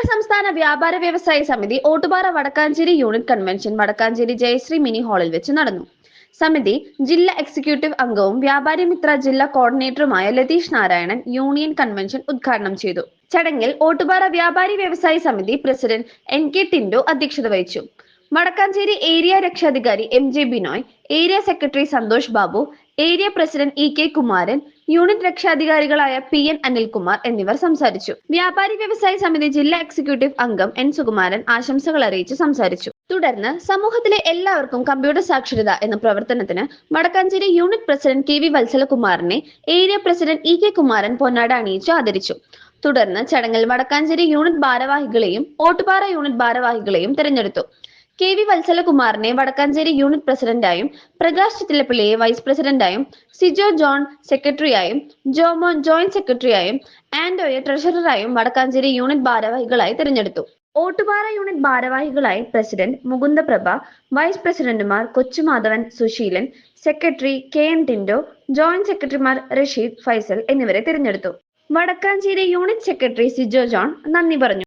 കേരള സംസ്ഥാന വ്യാപാര വ്യവസായ സമിതി Ottupara Vadakkanchery unit convention Vadakkanchery Jayasree mini ഹാളിൽ വെച്ച് നടന്നു. സമിതി ജില്ലാ എക്സിക്യൂട്ടീവ് അംഗവും വ്യാപാരി മിത്ര ജില്ലാ കോർഡിനേറ്ററുമായ ലതീഷ് നാരായണൻ യൂണിയൻ കൺവെൻഷൻ ഉദ്ഘാടനം ചെയ്തു. ചടങ്ങിൽ ഓട്ടുപാറ വ്യാപാരി വ്യവസായ സമിതി പ്രസിഡന്റ് എൻ കെ ടിൻഡോ അധ്യക്ഷത വഹിച്ചു. വടക്കാഞ്ചേരി ഏരിയ രക്ഷാധികാരി M J Binoy area secretary Santhosh Babu area president E K Kumaran unit രക്ഷാധികാരികളായ P N Anilkumar എന്നിവർ സംസാരിച്ചു. വ്യാപാരി വ്യവസായ സമിതി ജില്ലാ എക്സിക്യൂട്ടീവ് അംഗം എൻ സുകുമാരൻ ആശംസകൾ അറിയിച്ച് സംസാരിച്ചു. തുടർന്ന് സമൂഹത്തിലെ എല്ലാവർക്കും കമ്പ്യൂട്ടർ സാക്ഷരത എന്ന പ്രവർത്തനത്തിന് Vadakkanchery unit president K V വത്സലകുമാറിനെ area president E K Kumaran പൊന്നാട അണിയിച്ച് ആദരിച്ചു. തുടർന്ന് ചടങ്ങിൽ വടക്കാഞ്ചേരി യൂണിറ്റ് ഭാരവാഹികളെയും ഓട്ടുപാറ യൂണിറ്റ് ഭാരവാഹികളെയും തിരഞ്ഞെടുത്തു. കെ വി വത്സലകുമാറിനെ വടക്കാഞ്ചേരി യൂണിറ്റ് പ്രസിഡന്റായും പ്രകാശ് ചിറ്റിലപ്പിള്ളിയെ വൈസ് പ്രസിഡന്റായും സിജോ ജോൺ സെക്രട്ടറിയായും ജോമോൻ ജോയിന്റ് സെക്രട്ടറിയായും ആൻഡോയെ ട്രഷററായും വടക്കാഞ്ചേരി യൂണിറ്റ് ഭാരവാഹികളായി തിരഞ്ഞെടുത്തു. ഓട്ടുപാറ യൂണിറ്റ് ഭാരവാഹികളായി പ്രസിഡന്റ് മുകുന്ദപ്രഭ വൈസ് പ്രസിഡന്റുമാർ Kochumadhavan Suseelan secretary K N Tindo joint സെക്രട്ടറിമാർ റഷീദ് ഫൈസൽ എന്നിവരെ തിരഞ്ഞെടുത്തു. Vadakkanchery unit secretary Sijo John നന്ദി പറഞ്ഞു.